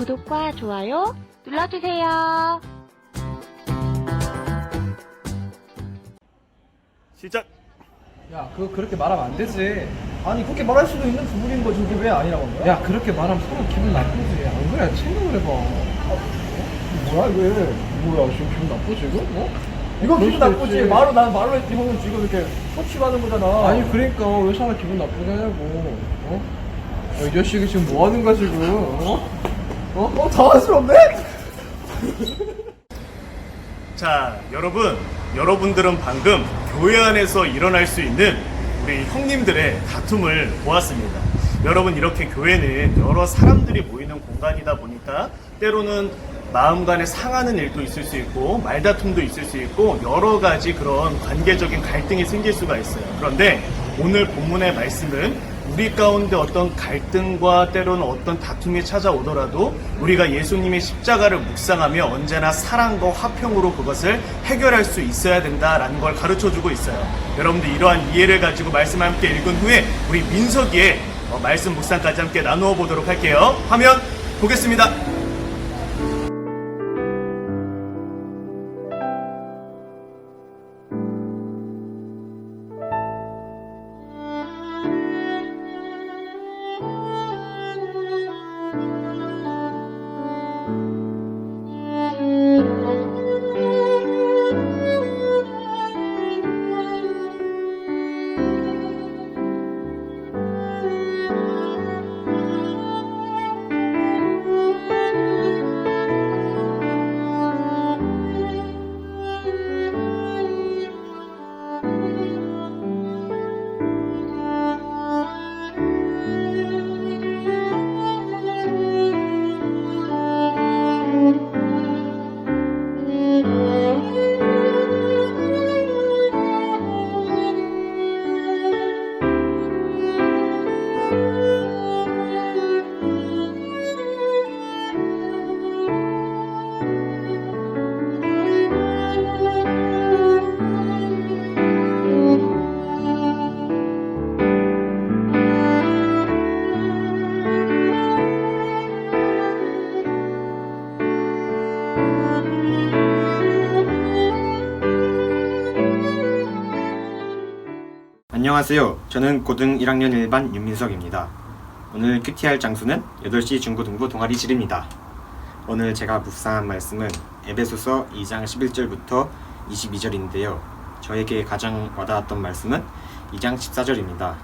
구독과 좋아요 눌러주세요. 시작. 야, 그거 그렇게 말하면 안 되지. 아니 그렇게 말할 수도 있는 부분인 거지 이게 왜 아니라고 한 거야? 야, 그렇게 말하면 서로 기분 나쁘지. 안 그래? 생각을 해봐. 뭐야 왜? 뭐야, 지금 기분 나쁘지, 지금? 어? 이거 그럴 기분 수도 나쁘지 있지. 말로 난 말로 했지 형은 지금 이렇게 소치받는 거잖아 아니, 그러니까 왜 사람 기분 나쁘게 하냐고. 어? 야, 이 자식이 지금 뭐 하는 거야, 지금? 어? 어? 어 당황스럽네? 자, 여러분, 여러분들은 방금 교회 안에서 일어날 수 있는 우리 형님들의 다툼을 보았습니다. 여러분, 이렇게 교회는 여러 사람들이 모이는 공간이다 보니까 때로는 마음 간에 상하는 일도 있을 수 있고, 말다툼도 있을 수 있고, 여러 가지 그런 관계적인 갈등이 생길 수가 있어요. 그런데 오늘 본문의 말씀은 우리 가운데 어떤 갈등과 때로는 어떤 다툼이 찾아오더라도 우리가 예수님의 십자가를 묵상하며 언제나 사랑과 화평으로 그것을 해결할 수 있어야 된다라는 걸 가르쳐 주고 있어요. 여러분들 이러한 이해를 가지고 말씀 함께 읽은 후에 우리 민석이의 어, 말씀 묵상까지 함께 나누어 보도록 할게요. 화면 보겠습니다. 안녕하세요. 저는 고등 1학년 1반 윤민석입니다. 오늘 큐티할 장소는 8시 중고등부 동아리실입니다. 오늘 제가 묵상한 말씀은 에베소서 2장 11절부터 22절인데요. 저에게 가장 와닿았던 말씀은 2장 14절입니다.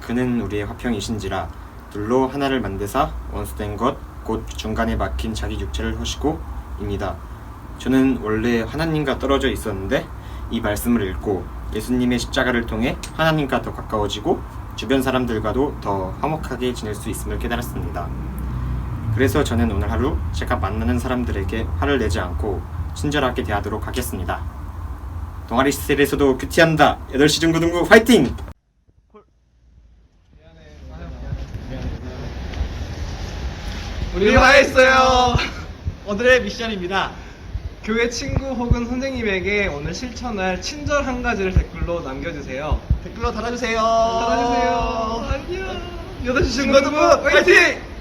그는 우리의 화평이신지라 둘로 하나를 만드사 원수된 것 곧 중간에 박힌 자기 육체를 허시고 입니다. 저는 원래 하나님과 떨어져 있었는데 이 말씀을 읽고 예수님의 십자가를 통해 하나님과 더 가까워지고 주변 사람들과도 더 화목하게 지낼 수 있음을 깨달았습니다. 그래서 저는 오늘 하루 제가 만나는 사람들에게 화를 내지 않고 친절하게 대하도록 하겠습니다. 동아리 시설에서도 큐티한다. 8시 중고등부 화이팅! 우리 화했어요. 오늘의 미션입니다. 교회 친구 혹은 선생님에게 오늘 실천할 친절 한 가지를 댓글로 남겨주세요. 댓글로 달아주세요 달아주세요. 안녕. 8시 중고등부 화이팅!